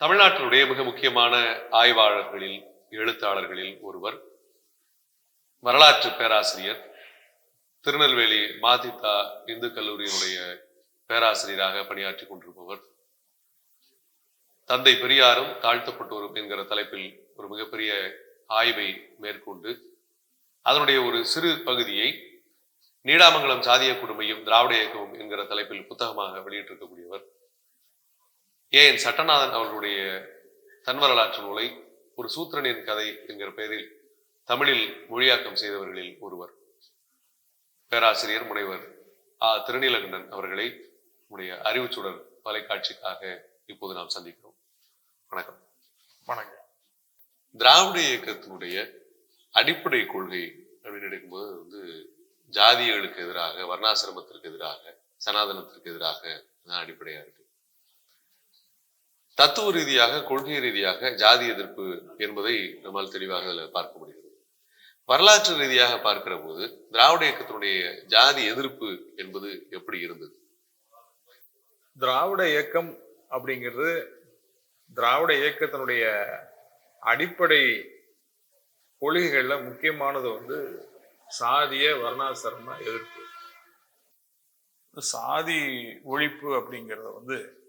தமிழ்நாட்டினுடைய மிக முக்கியமான ஆய்வாளர்களில் எழுத்தாளர்களில் ஒருவர் வரலாற்று பேராசிரியர் திருநெல்வேலி மாதிதா இந்து கல்லூரியினுடைய பேராசிரியராக பணியாற்றி கொண்டிருப்பவர் தந்தை பெரியாரும் தாழ்த்தப்பட்டோரும் என்கிற தலைப்பில் ஒரு மிகப்பெரிய ஆய்வை மேற்கொண்டு அதனுடைய ஒரு சிறு பகுதியை நீடாமங்கலம் சாதிய குடும்பையும் திராவிட இயக்கமும் என்கிற தலைப்பில் புத்தகமாக வெளியிட்டிருக்கக்கூடியவர் ஏ என் சட்டநாதன் அவர்களுடைய தன் வரலாற்று நூலை ஒரு சூத்திரனின் கதை என்கிற பெயரில் தமிழில் மொழியாக்கம் செய்தவர்களில் ஒருவர். பேராசிரியர் முனைவர் ஆ. திருநீலகண்டன் அவர்களை உடைய அறிவுச்சுடர் தொலைக்காட்சிக்காக இப்போது நாம் சந்திக்கிறோம். வணக்கம். வணக்கம். திராவிட இயக்கத்தினுடைய அடிப்படை கொள்கை அப்படின்னு எடுக்கும்போது வந்து ஜாதிகளுக்கு எதிராக வர்ணாசிரமத்திற்கு எதிராக சனாதனத்திற்கு எதிராக தான் அடிப்படையா இருக்கு. தத்துவ ரீதியாக கொள்கை ரீதியாக ஜாதி எதிர்ப்பு என்பதை நம்மால் தெளிவாக அதில் பார்க்க முடிகிறது. வரலாற்று ரீதியாக பார்க்கிற போது திராவிட இயக்கத்தினுடைய ஜாதி எதிர்ப்பு என்பது எப்படி இருந்தது? திராவிட இயக்கம் அப்படிங்கிறது திராவிட இயக்கத்தினுடைய அடிப்படை கொள்கைகள்ல முக்கியமானது வந்து சாதிய வர்ணாசிரம எதிர்ப்பு. சாதி ஒழிப்பு அப்படிங்கிறத வந்து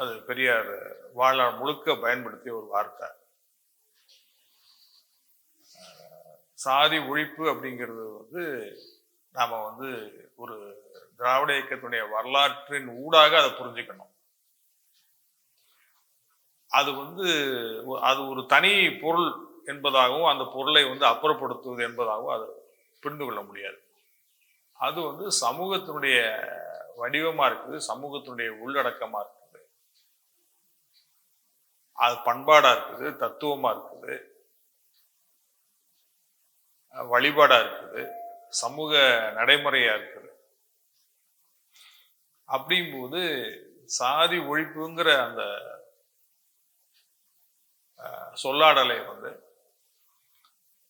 அது பெரியார் வாழ்நாள் முழுக்க பயன்படுத்திய ஒரு வார்த்தை. சாதி ஒழிப்பு அப்படிங்கிறது வந்து நாம வந்து ஒரு திராவிட இயக்கத்துடைய வரலாற்றின் ஊடாக அதை புரிஞ்சுக்கணும். அது வந்து அது ஒரு தனி பொருள் என்பதாகவும் அந்த பொருளை வந்து அப்புறப்படுத்துவது என்பதாகவும் அது புரிந்து கொள்ள முடியாது. அது வந்து சமூகத்தினுடைய வடிவமா இருக்குது சமூகத்தினுடைய உள்ளடக்கமாக இருக்குது. அது பண்பாடா இருக்குது தத்துவமா இருக்குது வழிபாடா இருக்குது சமூக நடைமுறையா இருக்குது. அப்படிங்கும்போது சாதி ஒழிப்புங்கிற அந்த சொல்லாடலை வந்து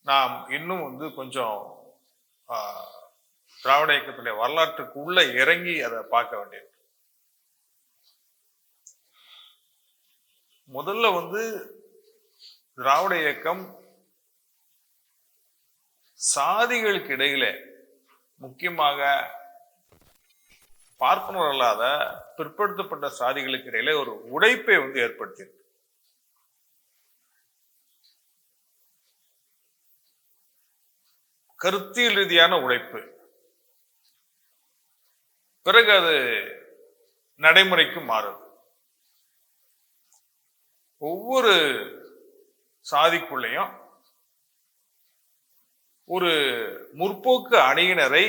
நாம் இன்னும் வந்து கொஞ்சம் திராவிட இயக்கத்துடைய வரலாற்றுக்குள்ள இறங்கி அதை பார்க்க வேண்டியது முதல்ல வந்து திராவிட இயக்கம் சாதிகளுக்கு இடையில முக்கியமாக பார்ப்பனர் அல்லாத பிற்படுத்தப்பட்ட சாதிகளுக்கு இடையில ஒரு உடைப்பை வந்து ஏற்படுத்தியிருக்கு. கருத்தியல் ரீதியான உழைப்பு பிறகு அது நடைமுறைக்கு மாறுது ஒவ்வொரு சாதிக்குள்ளேயும் ஒரு முற்போக்கு அணியினரை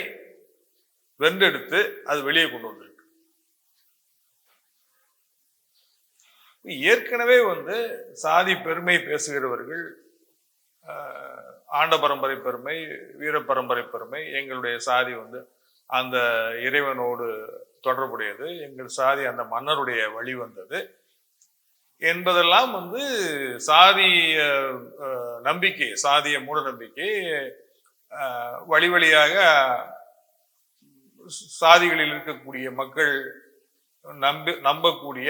வென்றெடுத்து அது வெளியே கொண்டு வந்திருக்கு. ஏற்கனவே வந்து சாதி பெருமை பேசுகிறவர்கள் ஆண்ட பரம்பரை பெருமை வீர பரம்பரை பெருமை எங்களுடைய சாதி வந்து அந்த இறைவனோடு தொடர்புடையது எங்கள் சாதி அந்த மன்னருடைய வழி வந்தது. என்பதெல்லாம் வந்து சாதிய நம்பிக்கை சாதிய மூட நம்பிக்கை வழி வழியாக சாதிகளில் இருக்கக்கூடிய மக்கள் நம்பி நம்பக்கூடிய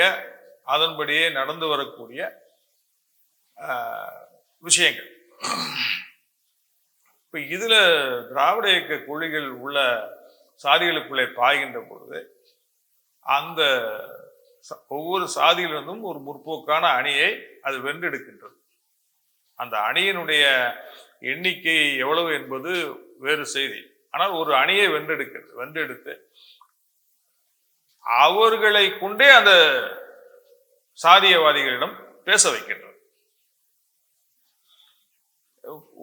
அதன்படியே நடந்து வரக்கூடிய விஷயங்கள். இப்போ இதில் திராவிட இயக்க கொள்கைகள் உள்ள சாதிகளுக்குள்ளே பாய்கின்ற பொழுது அந்த ஒவ்வொரு சாதியிலிருந்தும் ஒரு முற்போக்கான அணியை அது வென்றெடுக்கின்றது. அந்த அணியினுடைய எண்ணிக்கை எவ்வளவு என்பது வேறு செய்தி. ஆனால் ஒரு அணியை வென்றெடுக்கிறது வென்றெடுத்து அவர்களை கொண்டே அந்த சாதியவாதிகளிடம் பேச வைக்கின்றது.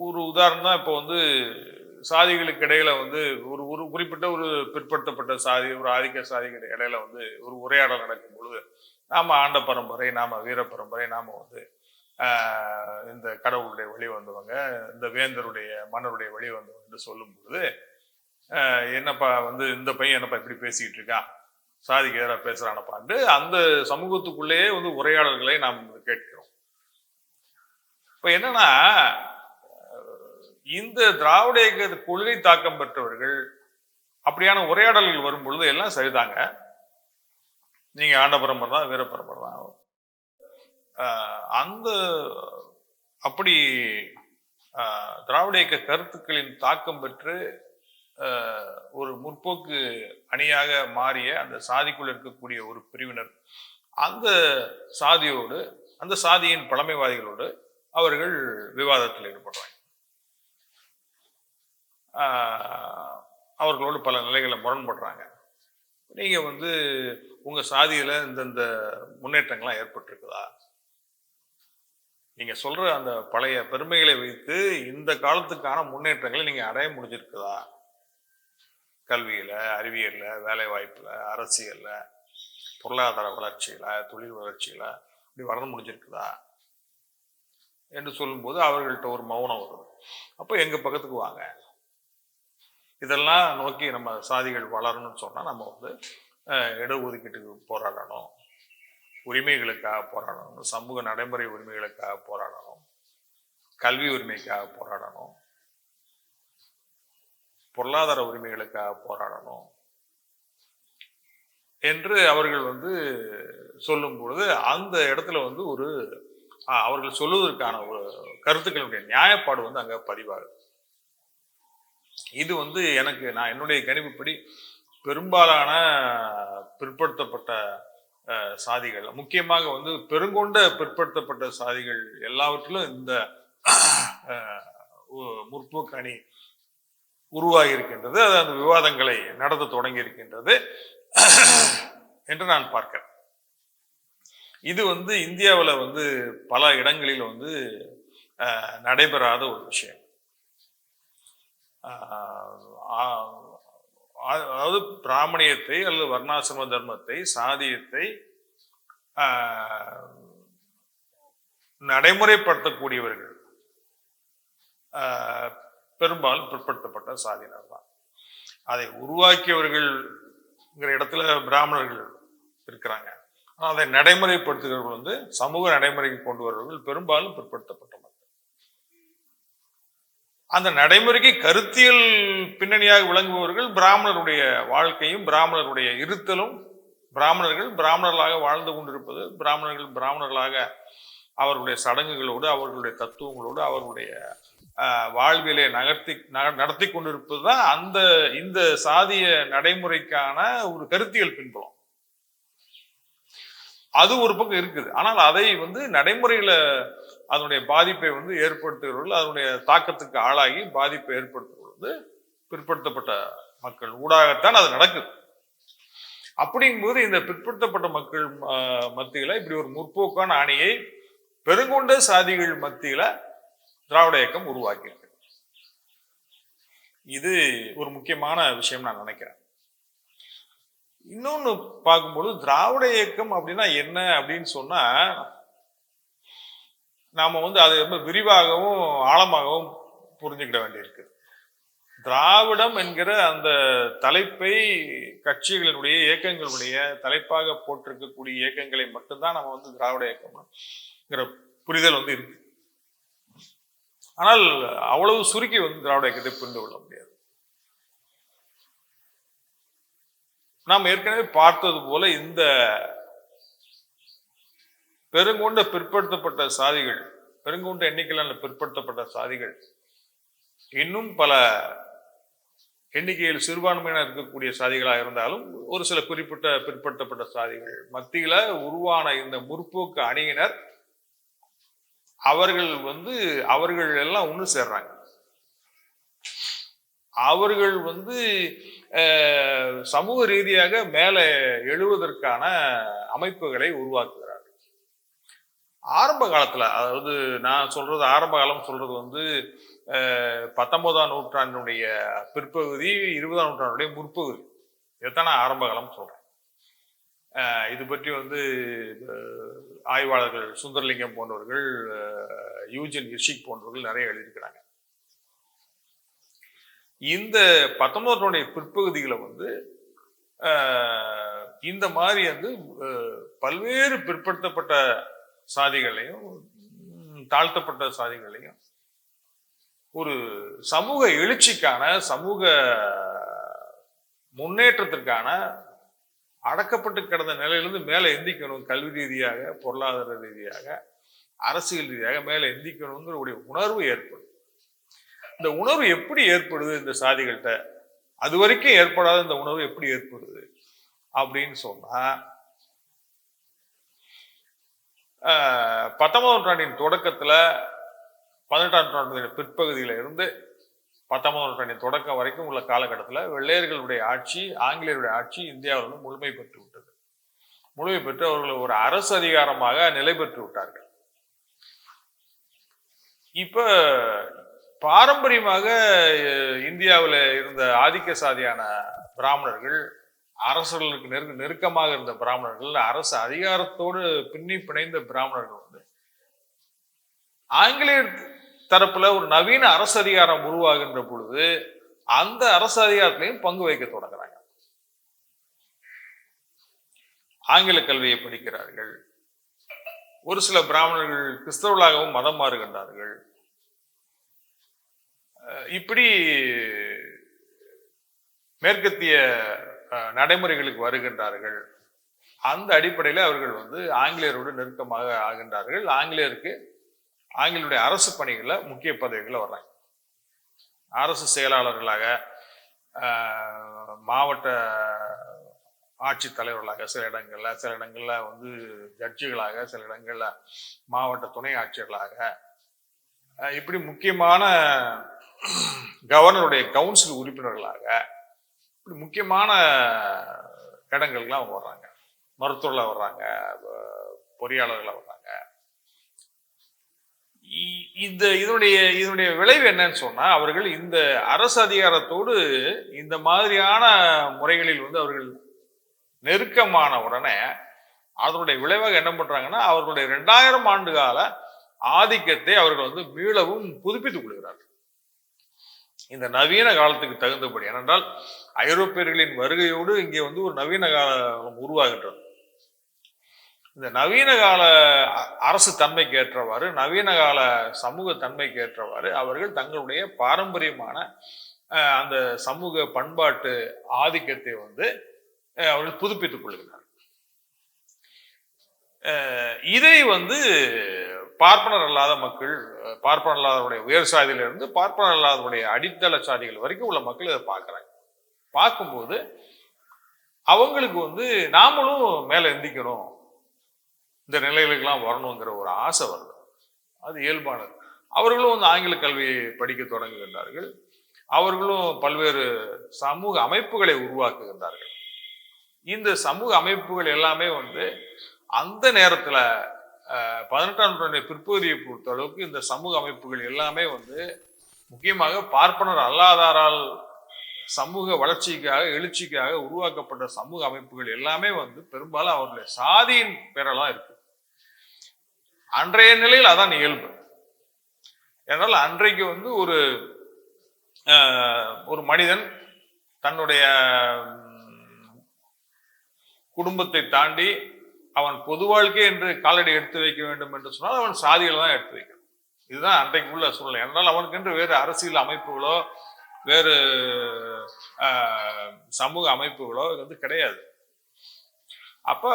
ஒரு உதாரணம் தான் இப்போ வந்து சாதிகளுக்கு இடையில வந்து ஒரு ஒரு குறிப்பிட்ட ஒரு பிற்படுத்தப்பட்ட சாதி ஒரு ஆதிக்க சாதிகளுக்கு இடையில வந்து ஒரு உரையாடல் நடக்கும் பொழுது நாம ஆண்ட பரம்பரை நாம வீர பரம்பரை நாம வந்து இந்த கடவுளுடைய வழி வந்தவங்க இந்த வேந்தருடைய மன்னருடைய வழி வந்தவங்க என்று சொல்லும் பொழுது என்னப்பா வந்து இந்த பையன் என்னப்பா இப்படி பேசிக்கிட்டு இருக்கான்? சாதிக்கு எதிராக பேசுறானப்பான்ட்டு அந்த சமூகத்துக்குள்ளேயே வந்து உரையாடல்களை நாம் கேட்கிறோம். இப்ப என்னன்னா இந்த திராவிட இயக்க கொள்கை தாக்கம் பெற்றவர்கள் அப்படியான உரையாடல்கள் வரும் பொழுது எல்லாம் சரிதாங்க. நீங்க ஆண்ட பரம்பரை தான் வீர பரம்பரை தான். ஆஹ் அந்த அப்படி ஆஹ் திராவிட இயக்க கருத்துக்களின் தாக்கம் பெற்று ஆஹ் ஒரு முற்போக்கு அணியாக மாறிய அந்த சாதிக்குள் இருக்கக்கூடிய ஒரு பிரிவினர் அந்த சாதியோடு அந்த சாதியின் பழமைவாதிகளோடு அவர்கள் விவாதத்தில் ஈடுபடுறாங்க அவர்களோடு பல நிலைகளை முரண்படுறாங்க. நீங்கள் வந்து உங்கள் சாதியில் இந்தந்த முன்னேற்றங்கள்லாம் ஏற்பட்டிருக்குதா? நீங்கள் சொல்கிற அந்த பழைய பெருமைகளை வைத்து இந்த காலத்துக்கான முன்னேற்றங்களை நீங்கள் அடைய முடிஞ்சிருக்குதா? கல்வியில் அறிவியலில் வேலை அரசியலில் பொருளாதார வளர்ச்சியில் தொழில் வளர்ச்சியில் இப்படி வளர முடிஞ்சிருக்குதா? என்று சொல்லும்போது அவர்கள்ட்ட ஒரு மௌனம் வருது அப்போ எங்கள் பக்கத்துக்கு வாங்க. இதெல்லாம் நோக்கி நம்ம சாதிகள் வளரணும்னு சொன்னால் நம்ம வந்து இடஒதுக்கீட்டுக்கு போராடணும். உரிமைகளுக்காக போராடணும். சமூக நடைமுறை உரிமைகளுக்காக போராடணும். கல்வி உரிமைக்காக போராடணும். பொருளாதார உரிமைகளுக்காக போராடணும் என்று அவர்கள் வந்து சொல்லும் பொழுது அந்த இடத்துல வந்து ஒரு அவர்கள் சொல்லுவதற்கான ஒரு கருத்துக்களுடைய நியாயப்பாடு வந்து அங்கே பதிவாகுது. இது வந்து எனக்கு நான் என்னுடைய கணிப்புப்படி பெரும்பாலான பிற்படுத்தப்பட்ட சாதிகள். முக்கியமாக வந்து பெருங்கொண்ட பிற்படுத்தப்பட்ட சாதிகள் எல்லாவற்றிலும் இந்த முற்போக்கு அணி உருவாகி இருக்கின்றது அது அந்த விவாதங்களை நடத்த தொடங்கி இருக்கின்றது என்று நான் பார்க்கிறேன். இது வந்து இந்தியாவில் வந்து பல இடங்களில் வந்து நடைபெறாத ஒரு விஷயம். அதாவது பிராமணியத்தை அல்லது வர்ணாசிரம தர்மத்தை சாதியத்தை நடைமுறைப்படுத்தக்கூடியவர்கள். பெரும்பாலும் பிற்படுத்தப்பட்ட சாதியினர் தான். அதை உருவாக்கியவர்கள்ங்கிற இடத்துல பிராமணர்கள் இருக்கிறாங்க. ஆனால் அதை நடைமுறைப்படுத்துகிறவர்கள் வந்து சமூக நடைமுறைக்கு கொண்டு வருவர்கள் பெரும்பாலும் பிற்படுத்தப்பட்டவர்கள். அந்த நடைமுறைக்கு கருத்தியல் பின்னணியாக விளங்குபவர்கள் பிராமணருடைய வாழ்க்கையும் பிராமணருடைய இருத்தலும் பிராமணர்கள் பிராமணர்களாக வாழ்ந்து கொண்டிருப்பது பிராமணர்கள் பிராமணர்களாக அவர்களுடைய சடங்குகளோடு அவர்களுடைய தத்துவங்களோடு அவர்களுடைய வாழ்விலே நகர்த்தி ந- நடத்தி கொண்டிருப்பது தான் அந்த இந்த சாதிய நடைமுறைக்கான ஒரு கருத்தியல் பின்புலம். அது ஒரு பக்கம் இருக்குது. ஆனால் அதை வந்து நடைமுறையில அதனுடைய பாதிப்பை வந்து ஏற்படுத்துகிறவர்கள் அதனுடைய தாக்கத்துக்கு ஆளாகி பாதிப்பை ஏற்படுத்துகிறது வந்து பிற்படுத்தப்பட்ட மக்கள். ஊடாகத்தான் அது நடக்குது. அப்படிங்கும்போது இந்த பிற்படுத்தப்பட்ட மக்கள் மத்தியில் இப்படி ஒரு முற்போக்கான அணியை பெருங்கொண்ட சாதிகள் மத்தியில் திராவிட இயக்கம் உருவாக்கியிருக்கு. இது ஒரு முக்கியமான விஷயம் நான் நினைக்கிறேன். இன்னொன்று பார்க்கும்பொழுது திராவிட இயக்கம் அப்படின்னா என்ன அப்படின்னு சொன்னால் நாம் வந்து அதை ரொம்ப விரிவாகவும் ஆழமாகவும் புரிஞ்சுக்கிட வேண்டியிருக்கு. திராவிடம் என்கிற அந்த தலைப்பை கட்சிகளினுடைய இயக்கங்களுடைய தலைப்பாக போட்டிருக்கக்கூடிய இயக்கங்களை மட்டும்தான் நம்ம வந்து திராவிட இயக்கம்ங்கிற புரிதல் வந்து இருக்கு. ஆனால் அவ்வளவு சுருக்கி வந்து திராவிட இயக்கத்தை புரிந்து கொள்ள முடியாது. நாம் ஏற்கனவே பார்த்தது போல இந்த பெருங்கொண்ட பிற்படுத்தப்பட்ட சாதிகள் பெருங்கொண்ட எண்ணிக்கையிலான பிற்படுத்தப்பட்ட சாதிகள் இன்னும் பல எண்ணிக்கையில் சிறுபான்மையினர் இருக்கக்கூடிய சாதிகளாக இருந்தாலும் ஒரு சில குறிப்பிட்ட பிற்படுத்தப்பட்ட சாதிகள். மத்தியில உருவான இந்த முற்போக்கு அணியினர் அவர்கள் வந்து அவர்கள் எல்லாம் ஒன்று சேர்றாங்க. அவர்கள் வந்து சமூக ரீதியாக மேலே எழுவதற்கான அமைப்புகளை உருவாக்குகிறார் ஆரம்ப காலத்தில் அதாவது நான் சொல்றது ஆரம்ப காலம் சொல்றது வந்து பத்தொன்பதாம் நூற்றாண்டினுடைய பிற்பகுதி இருபதாம் நூற்றாண்டுடைய முற்பகுதி. இதைத்தான் நான் ஆரம்ப காலம் சொல்றேன். இது பற்றி வந்து ஆய்வாளர்கள் சுந்தரலிங்கம் போன்றவர்கள் யூஜன் இர்ஷிக் போன்றவர்கள் நிறைய எழுதியிருக்கிறாங்க. இந்த பத்தொன்பதாம் பிற்பகுதிகளை வந்து இந்த மாதிரி வந்து பல்வேறு பிற்படுத்தப்பட்ட சாதிகளையும் தாழ்த்தப்பட்ட சாதிகளையும் ஒரு சமூக எழுச்சிக்கான சமூக முன்னேற்றத்திற்கான அடக்கப்பட்டு கிடந்த நிலையிலிருந்து மேலே எந்திக்கணும் கல்வி ரீதியாக பொருளாதார ரீதியாக அரசியல் ரீதியாக மேலே எந்திக்கணுங்கிற ஒரு உணர்வு ஏற்படும். இந்த உணர்வு எப்படி ஏற்படுது இந்த சாதிகள்கிட்ட? அது வரைக்கும் ஏற்படாத இந்த உணர்வு எப்படி ஏற்படுது? அப்படின்னு சொன்னா பத்தொன்பதாம் நூற்றாண்டின் தொடக்கத்தில் பதினெட்டாம் நூற்றாண்டின் பிற்பகுதியில் இருந்து பத்தொன்பதாம் நூற்றாண்டின் தொடக்கம் வரைக்கும் உள்ள காலகட்டத்தில் வெள்ளையர்களுடைய ஆட்சி ஆங்கிலேயருடைய ஆட்சி இந்தியாவில் வந்து முழுமை பெற்று விட்டது. முழுமை பெற்று அவர்கள் ஒரு அரசு அதிகாரமாக நிலை பெற்று விட்டார்கள். இப்ப பாரம்பரியமாக இந்தியாவில் இருந்த ஆதிக்க சாதியான பிராமணர்கள் அரசர்களுக்கு நெரு நெருக்கமாக இருந்த பிராமணர்கள் அரசு அதிகாரத்தோடு பின்னி பிணைந்த பிராமணர்கள் வந்து ஆங்கிலேயர் தரப்புல ஒரு நவீன அரசு அதிகாரம் உருவாகின்ற பொழுது அந்த அரசு அதிகாரத்திலையும் பங்கு வைக்க தொடங்குறாங்க. ஆங்கில கல்வியை படிக்கிறார்கள். ஒரு சில பிராமணர்கள் கிறிஸ்தவர்களாகவும் மதம் மாறுகின்றார்கள். இப்படி மேற்கத்திய நடைமுறைகளுக்கு வருகின்றார்கள். அந்த அடிப்படையில் அவர்கள் வந்து ஆங்கிலேயரோடு நெருக்கமாக ஆகின்றார்கள். ஆங்கிலேயருக்கு ஆங்கிலேயருடைய அரசு பணிகளில் முக்கிய பதவிகளில் வர்றாங்க. அரசு செயலாளர்களாக மாவட்ட ஆட்சித் தலைவர்களாக சில இடங்களில் சில இடங்களில் வந்து ஜட்ஜுகளாக சில இடங்களில் மாவட்ட துணை ஆட்சியர்களாக இப்படி முக்கியமான கவர்னருடைய கவுன்சில் உறுப்பினர்களாக இப்படி முக்கியமான இடங்களுக்குலாம் அவங்க வர்றாங்க. மருத்துவர்களாக வர்றாங்க பொறியாளர்களாக வர்றாங்க. இ- இந்த இதனுடைய இதனுடைய விளைவு என்னன்னு சொன்னா அவர்கள் இந்த அரசு அதிகாரத்தோடு இந்த மாதிரியான முறைகளில் வந்து அவர்கள் நெருக்கமான உடனே அதனுடைய விளைவாக என்ன பண்றாங்கன்னா அவர்களுடைய ரெண்டாயிரம் ஆண்டு கால ஆதிக்கத்தை அவர்கள் வந்து மீளவும் புதுப்பித்துக் கொள்கிறார்கள். இந்த நவீன காலத்துக்கு தகுந்தபடி. ஏனென்றால் ஐரோப்பியர்களின் வருகையோடு இங்கே வந்து ஒரு நவீன காலம் உருவாகின்றது இந்த நவீன கால அ- அரசு தன்மைக்கு ஏற்றவாறு நவீன கால சமூக தன்மைக்கு ஏற்றவாறு அவர்கள் தங்களுடைய பாரம்பரியமான அஹ், அந்த சமூக பண்பாட்டு ஆதிக்கத்தை வந்து அவர்கள் புதுப்பித்துக் கொள்கிறார்கள். இதை வந்து பார்ப்பனர் அல்லாத மக்கள் பார்ப்பனர் அல்லாதவருடைய உயர் சாதியிலிருந்து பார்ப்பனர் அல்லாதவருடைய அடித்தள சாதிகள் வரைக்கும் உள்ள மக்கள் இதை பார்க்குறாங்க. பார்க்கும்போது அவங்களுக்கு வந்து நாமளும் மேலே எந்திக்கணும். இந்த நிலைகளுக்கெல்லாம் வரணுங்கிற ஒரு ஆசை வருது. அது இயல்பானது. அவர்களும் வந்து ஆங்கில கல்வியை படிக்க தொடங்குகின்றார்கள். அவர்களும் பல்வேறு சமூக அமைப்புகளை உருவாக்குகின்றார்கள். இந்த சமூக அமைப்புகள் எல்லாமே வந்து அந்த நேரத்தில் பதினெட்டாம் நூற்றாண்டுடைய பிற்பகுதியை பொறுத்த அளவுக்கு இந்த சமூக அமைப்புகள் எல்லாமே வந்து முக்கியமாக பார்ப்பனர் அல்லாதாரால் சமூக வளர்ச்சிக்காக எழுச்சிக்காக உருவாக்கப்பட்ட சமூக அமைப்புகள் எல்லாமே வந்து பெரும்பாலும் அவருடைய சாதியின் பேரெல்லாம் இருக்கு. அன்றைய நிலையில் அதான் இயல்பு. ஏனால் அன்றைக்கு வந்து ஒரு ஆஹ், ஒரு மனிதன் தன்னுடைய குடும்பத்தை தாண்டி அவன் பொது வாழ்க்கை என்று காலடி எடுத்து வைக்க வேண்டும் என்று சொன்னால் அவன் சாதிகளை தான் எடுத்து வைக்கணும். இதுதான் அன்றைக்கு உள்ள சூழ்நிலை. என்றால் அவனுக்கு என்று வேறு அரசியல் அமைப்புகளோ வேறு ஆஹ், சமூக அமைப்புகளோ இது வந்து கிடையாது. அப்ப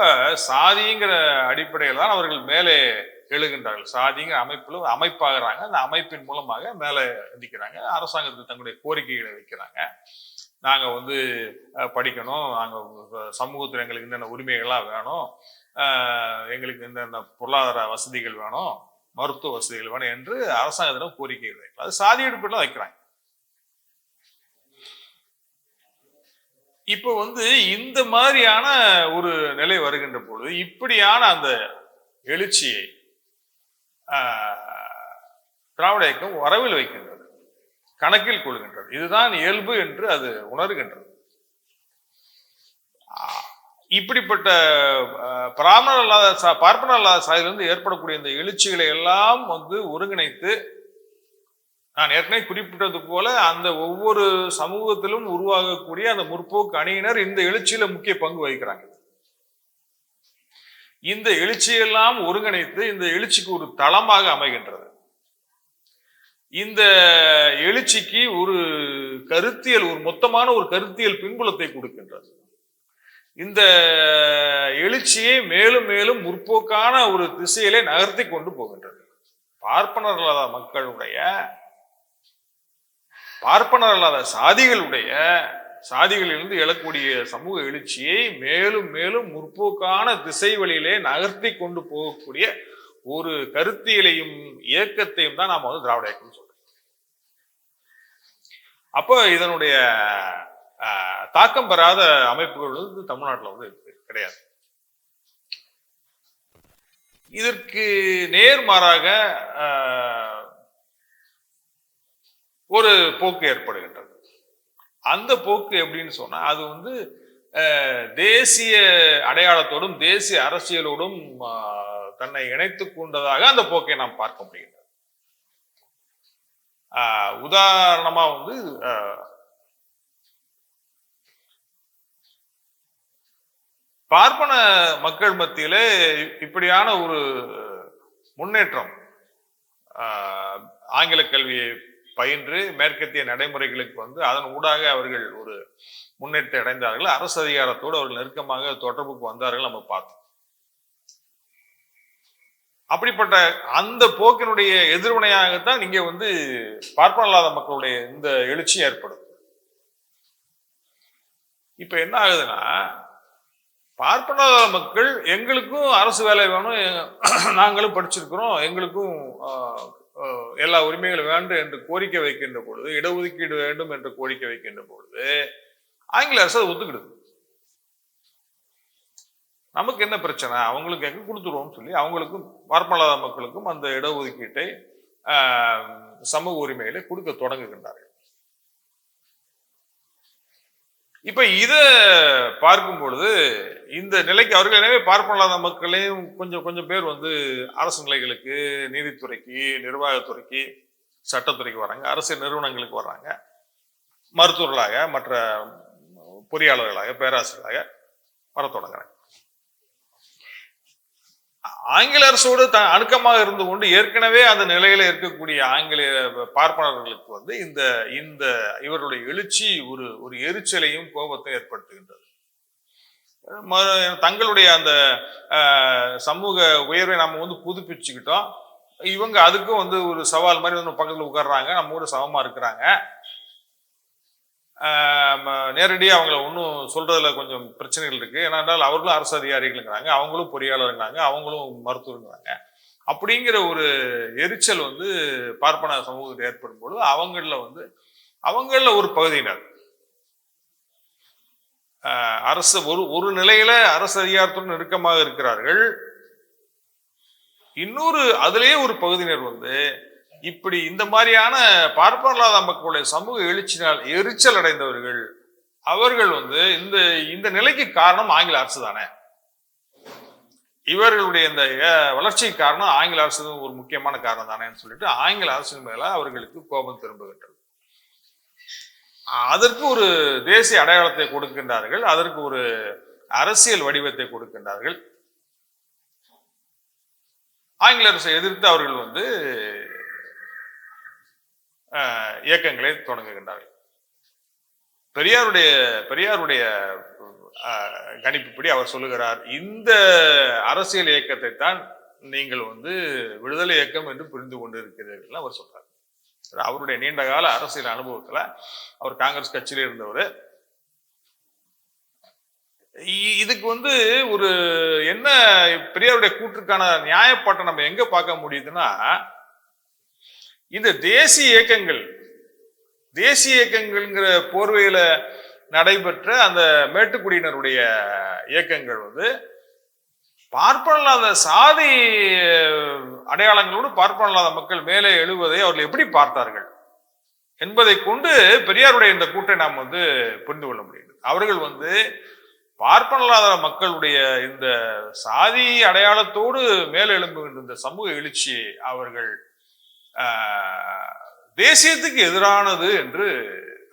சாதிங்கிற அடிப்படையில் தான் அவர்கள் மேலே எழுகின்றார்கள். சாதிங்கிற அமைப்புல அமைப்பாகிறாங்க. அந்த அமைப்பின் மூலமாக மேலே எந்திக்கிறாங்க அரசாங்கத்துக்கு தங்களுடைய கோரிக்கைகளை வைக்கிறாங்க. நாங்க வந்து படிக்கணும். நாங்கள் சமூகத்தில் எங்களுக்கு என்னென்ன உரிமைகள்லாம் வேணும் எங்களுக்கு என்னென்ன பொருளாதார வசதிகள் வேணும் மருத்துவ வசதிகள் வேணும் என்று அரசாங்கத்திடம் கோரிக்கை வைக்கலாம் அது சாதி அடிப்படையில் வைக்கிறாங்க. இப்போ வந்து இந்த மாதிரியான ஒரு நிலை வருகின்ற பொழுது இப்படியான அந்த எழுச்சியை திராவிட இயக்கம் வரவில் வைக்கின்றது கணக்கில் கொள்கின்றது. இதுதான் இயல்பு என்று அது உணர்கின்றது. இப்படிப்பட்ட பிராமணர் அல்லாத சா- பார்ப்பனர் அல்லாத சாதியிலிருந்து ஏற்படக்கூடிய இந்த எழுச்சிகளை எல்லாம் வந்து ஒருங்கிணைத்து நான் ஏற்கனவே குறிப்பிட்டது போல அந்த ஒவ்வொரு சமூகத்திலும் உருவாகக்கூடிய அந்த முற்போக்கு அணியினர் இந்த எழுச்சியில முக்கிய பங்கு வகிக்கிறாங்க. இந்த எழுச்சியெல்லாம் ஒருங்கிணைத்து இந்த எழுச்சிக்கு ஒரு தளமாக அமைகின்றது. இந்த எழுச்சிக்கு ஒரு கருத்தியல் ஒரு மொத்தமான ஒரு கருத்தியல் பின்புலத்தை கொடுக்கின்றது. இந்த எழுச்சியை மேலும் மேலும் முற்போக்கான ஒரு திசையிலே நகர்த்தி கொண்டு போகின்றது. பார்ப்பனர் இல்லாத மக்களுடைய பார்ப்பனர் இல்லாத சாதிகளுடைய சாதிகளிலிருந்து எழக்கூடிய சமூக எழுச்சியை மேலும் மேலும் முற்போக்கான திசை வழியிலே நகர்த்தி கொண்டு போகக்கூடிய ஒரு கருத்தியலையும் இயக்கத்தையும் தான் நாம் வந்து திராவிட இயக்கம் சொல்றோம். அப்போ இதனுடைய தாக்கம் பெறாத அமைப்புகள் வந்து தமிழ்நாட்டில் வந்து கிடையாது. இதற்கு நேர்மாறாக ஒரு போக்கு ஏற்படுகின்றது. அந்த போக்கு எப்படின்னு சொன்னா அது வந்து தேசிய அடையாளத்தோடும் தேசிய அரசியலோடும் தன்னை இணைத்து கொண்டதாக அந்த போக்கை நாம் பார்க்க முடிகின்றது. ஆஹ், உதாரணமா வந்து பார்ப்பன மக்கள் மத்தியிலே இப்படியான ஒரு முன்னேற்றம் ஆஹ், ஆங்கில கல்வியை பயின்று மேற்கத்திய நடைமுறைகளுக்கு வந்து அதன் ஊடாக அவர்கள் ஒரு முன்னேற்றம் அடைந்தார்கள். அரசு அதிகாரத்தோடு அவர்கள் நெருக்கமாக தொடர்புக்கு வந்தார்கள் நம்ம பார்த்தோம். அப்படிப்பட்ட அந்த போக்கினுடைய எதிர்வினையாகத்தான் இங்கே வந்து பார்ப்பன இல்லாத மக்களுடைய இந்த எழுச்சி ஏற்படும் இப்ப என்ன ஆகுதுன்னா பார்ப்பன மக்கள் எங்களுக்கும் அரசு வேலை வேணும் நாங்களும் படிச்சிருக்கிறோம் எங்களுக்கும் எல்லா உரிமைகளும் வேண்டும் என்று கோரிக்கை வைக்கின்ற பொழுது இடஒதுக்கீடு வேண்டும் என்று கோரிக்கை வைக்கின்ற பொழுது ஆங்கில அரசு அதை ஒத்துக்கிடுது. நமக்கு என்ன பிரச்சனை? அவங்களுக்கு எங்க கொடுத்துருவோம்னு சொல்லி அவங்களுக்கும் பார்ப்பனலாத மக்களுக்கும் அந்த இடஒதுக்கீட்டை சமூக உரிமைகளை கொடுக்க தொடங்குகின்றார்கள். இப்ப இதை பார்க்கும் பொழுது இந்த நிலைக்கு அவர்கள் எனவே பார்ப்பனலாத மக்களையும் கொஞ்சம் கொஞ்சம் பேர் வந்து அரசு நிலைகளுக்கு நீதித்துறைக்கு நிர்வாகத்துறைக்கு சட்டத்துறைக்கு வராங்க அரசு நிறுவனங்களுக்கு வர்றாங்க மருத்துவர்களாக மற்ற பொறியாளர்களாக பேராசிரியர்களாக வர தொடங்குறாங்க. ஆங்கில அரசோடு த அணுக்கமாக இருந்து கொண்டு ஏற்கனவே அந்த நிலையில இருக்கக்கூடிய ஆங்கிலேய பார்ப்பனர்களுக்கு வந்து இந்த இந்த இவருடைய எழுச்சி ஒரு ஒரு எரிச்சலையும் கோபத்தையும் ஏற்படுத்துகின்றது. தங்களுடைய அந்த சமூக உயர்வை நம்ம வந்து புதுப்பிச்சுக்கிட்டோம். இவங்க அதுக்கும் வந்து ஒரு சவால் மாதிரி வந்து பக்கத்தில் உட்கார்றாங்க நம்ம கூட சமமா இருக்கிறாங்க. நேரடியாக அவங்கள ஒன்றும் சொல்கிறதுல கொஞ்சம் பிரச்சனைகள் இருக்குது ஏன்னா அவர்களும் அரசு அதிகாரிகளுங்கிறாங்க அவங்களும் பொறியாளருங்கிறாங்க அவங்களும் மருத்துவருங்கிறாங்க. அப்படிங்கிற ஒரு எரிச்சல் வந்து பார்ப்பன சமூகத்தில் ஏற்படும் பொழுது அவங்களில் வந்து அவங்களில் ஒரு பகுதியினர். அரசு ஒரு ஒரு நிலையில அரசு அதிகாரத்துடன் நெருக்கமாக இருக்கிறார்கள். இன்னொரு அதிலேயே ஒரு பகுதியினர் வந்து இப்படி இந்த மாதிரியான பார்ப்பனலாத மக்களுடைய சமூக எழுச்சினால் எரிச்சல் அடைந்தவர்கள் அவர்கள் வந்து இந்த இந்த நிலைக்கு காரணம் ஆங்கில அரசு தானே? இவர்களுடைய இந்த வளர்ச்சி வளர்ச்சிக்கு காரணம் ஆங்கில அரசு ஒரு முக்கியமான காரணம் தானேன்னு சொல்லிட்டு ஆங்கில அரசின் மேல அவர்களுக்கு கோபம் திரும்புகின்றது. அதற்கு ஒரு தேசிய அடையாளத்தை கொடுக்கின்றார்கள் அதற்கு ஒரு அரசியல் வடிவத்தை கொடுக்கின்றார்கள். ஆங்கில அரசை எதிர்த்து அவர்கள் வந்து இயக்கங்களை தொடங்குகின்றார்கள். பெரியாருடைய பெரியாருடைய கணிப்புப்படி அவர் சொல்லுகிறார் இந்த அரசியல் இயக்கத்தை தான் நீங்கள் வந்து விடுதலை இயக்கம் என்று புரிந்து கொண்டிருக்கிறீர்கள் அவர் சொல்றார். அவருடைய நீண்ட கால அரசியல் அனுபவத்துல அவர் காங்கிரஸ் கட்சியில இருந்தவர். இ- இதுக்கு வந்து ஒரு என்ன பெரியாருடைய கூற்றுக்கான நியாயப்பாட்டை நம்ம எங்க பார்க்க முடியுதுன்னா இந்த தேசிய இயக்கங்கள் தேசிய இயக்கங்கள்ங்கிற போர்வையில நடைபெற்ற அந்த மேட்டுக்குடியினருடைய இயக்கங்கள் வந்து பார்ப்பனில்லாத சாதி அடையாளங்களோடு பார்ப்பனில்லாத மக்கள் மேலே எழுவதை அவர்கள் எப்படி பார்த்தார்கள் என்பதை கொண்டு பெரியாருடைய இந்த கூட்டை நாம் வந்து புரிந்து கொள்ள முடியுது அவர்கள் வந்து பார்ப்பனில்லாத மக்களுடைய இந்த சாதி அடையாளத்தோடு மேலே எழும்புகின்ற இந்த சமூக எழுச்சி அவர்கள் தேசியத்துக்கு எதிரானது என்று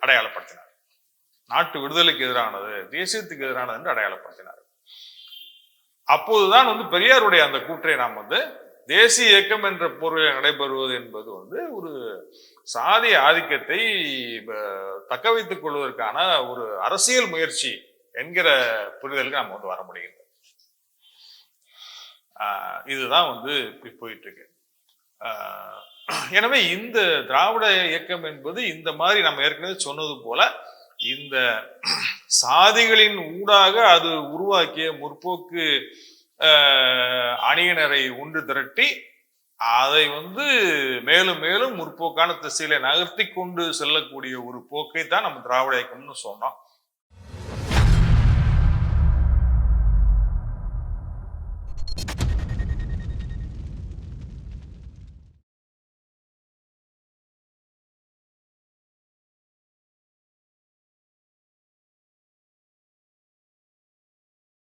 அடையாளப்படுத்தினார். நாட்டு விடுதலைக்கு எதிரானது தேசியத்துக்கு எதிரானது என்று அடையாளப்படுத்தினார். அப்போதுதான் வந்து பெரியாருடைய அந்த கூற்றை நாம் வந்து தேசிய இயக்கம் என்ற பொருளில் நடைபெறுவது என்பது வந்து ஒரு சாதி ஆதிக்கத்தை தக்க வைத்துக் கொள்வதற்கான ஒரு அரசியல் முயற்சி என்கிற புரிதலுக்கு நம்ம வந்து வர முடிகிறது. இதுதான் வந்து போயிட்டு இருக்கு. எனவே இந்த திராவிட இயக்கம் என்பது இந்த மாதிரி நம்ம ஏற்கனவே சொன்னது போல இந்த சாதிகளின் ஊடாக அது உருவாக்கிய முற்போக்கு அணியினரை ஒன்று திரட்டி அதை வந்து மேலும் மேலும் முற்போக்கான திசையில நகர்த்தி கொண்டு செல்லக்கூடிய ஒரு போக்கை தான் நம்ம திராவிட இயக்கம்னு சொன்னோம்.